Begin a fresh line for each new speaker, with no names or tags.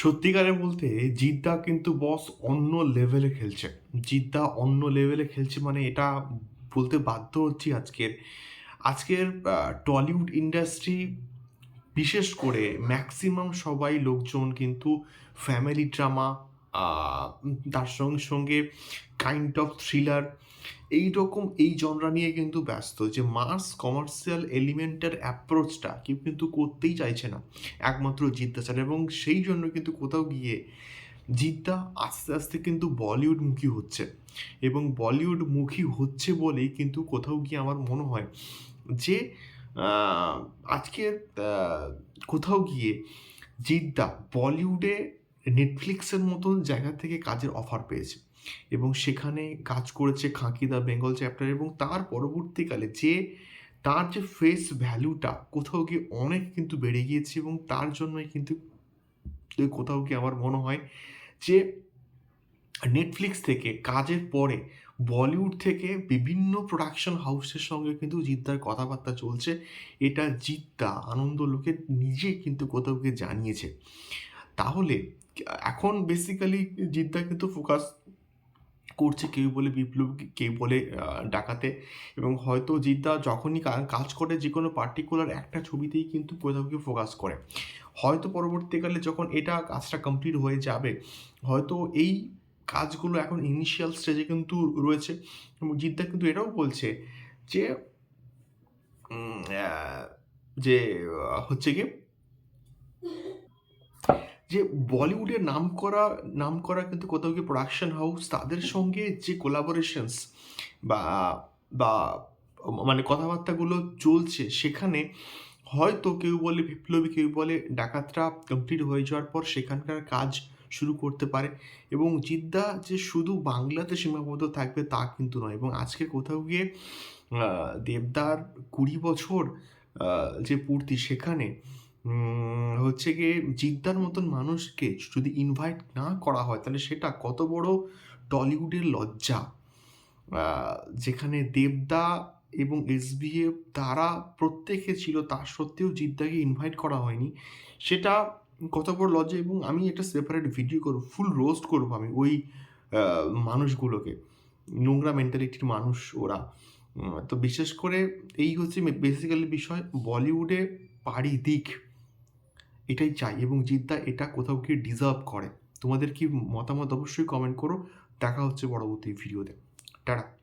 সত্যিকারে বলতে জিদ্দা কিন্তু বস অন্য লেভেলে খেলছে। জিদ্দা অন্য লেভেলে খেলছে মানে এটা বলতে বাধ্য হচ্ছি আজকের। আজকের টলিউড ইন্ডাস্ট্রি বিশেষ করে ম্যাক্সিমাম সবাই লোকজন কিন্তু ফ্যামিলি ড্রামা তার সঙ্গে সঙ্গে কাইন্ড অফ থ্রিলার এই রকম এই জনরা নিয়ে কিন্তু ব্যস্ত যে মাস কমার্শিয়াল এলিমেন্টের অ্যাপ্রোচটা কেউ কিন্তু করতেই চাইছে না। একমাত্র জিদ্দা ছাড়া এবং সেই জন্য কিন্তু কোথাও গিয়ে জিদ্দা আস্তে আস্তে কিন্তু বলিউড মুখী হচ্ছে এবং বলিউড মুখী হচ্ছে বলেই কিন্তু কোথাও গিয়ে আমার মনে হয় যে আজকের কোথাও গিয়ে জিদ্দা বলিউডে নেটফ্লিক্সের মতন জায়গা থেকে কাজের অফার পেয়েছে। এবং সেখানে কাজ করেছে খাঁকি দা বেঙ্গল চ্যাপ্টার এবং তার পরবর্তীকালে যে, তার যে ফেস ভ্যালুটা কোথাও গিয়ে অনেক কিন্তু বেড়ে গিয়েছে এবং তার জন্যই কিন্তু কোথাও গিয়ে আমার মনে হয় যে নেটফ্লিক্স থেকে কাজের পরে বলিউড থেকে বিভিন্ন প্রোডাকশন হাউসের সঙ্গে কিন্তু জিদ্দার কথাবার্তা চলছে। এটা জিদ্দা আনন্দ লোকে নিজে কিন্তু কোথাও গিয়ে জানিয়েছে। তাহলে এখন বেসিক্যালি জিদ্দা কিন্তু ফোকাস করছে কেউ বলে বিপ্লব, কেউ বলে ডাকাতে। এবং হয়তো জিদ্দা যখনই কাজ করে যে কোনো পার্টিকুলার একটা ছবিতেই কিন্তু কোথাও ফোকাস করে। হয়তো পরবর্তীকালে যখন এটা কাজটা কমপ্লিট হয়ে যাবে, হয়তো এই কাজগুলো এখন ইনিশিয়াল স্টেজে কিন্তু রয়েছে। এবং জিদ্দা কিন্তু এটাও বলছে যে যে হচ্ছে কি যে বলিউডের নাম করা নাম করা কিন্তু কোথাও গিয়ে প্রোডাকশন হাউস তাদের সঙ্গে যে কোলাবোরেশনস বা বা মানে কথাবার্তাগুলো চলছে, সেখানে হয়তো কেউ বলে বিপ্লবী, কেউ বলে ডাকাতরা কমপ্লিট হয়ে যাওয়ার পর সেখানকার কাজ শুরু করতে পারে এবং জিদ্দা যে শুধু বাংলাতে সীমাবদ্ধ থাকবে তা কিন্তু নয় এবং আজকে কোথাও গিয়ে দেবদার কুড়ি বছর যে পূর্তি সেখানে হচ্ছে গিয়ে জিদ্দার মতন মানুষকে যদি ইনভাইট না করা হয়, তাহলে সেটা কত বড় টলিউডের লজ্জা। যেখানে দেবদা এবং এসবিএফ তারা প্রত্যেকে ছিল তা সত্ত্বেও জিদ্দাকে ইনভাইট করা হয়নি। সেটা কত বড় লজ্জা এবং আমি একটা সেপারেট ভিডিও করব ফুল রোস্ট করব আমি ওই মানুষগুলোকে, নোংরা মেন্টালিটির মানুষ ওরা। তো বিশেষ করে এই হচ্ছে বেসিক্যালি বিষয় বলিউডে পাড়ি দিক এটাই চাই এবং জিদ্দা এটা কোথাও গিয়ে ডিজার্ভ করে। তোমাদের কি মতামত অবশ্যই কমেন্ট করো। দেখা হচ্ছে পরবর্তী ভিডিওতে টাটা।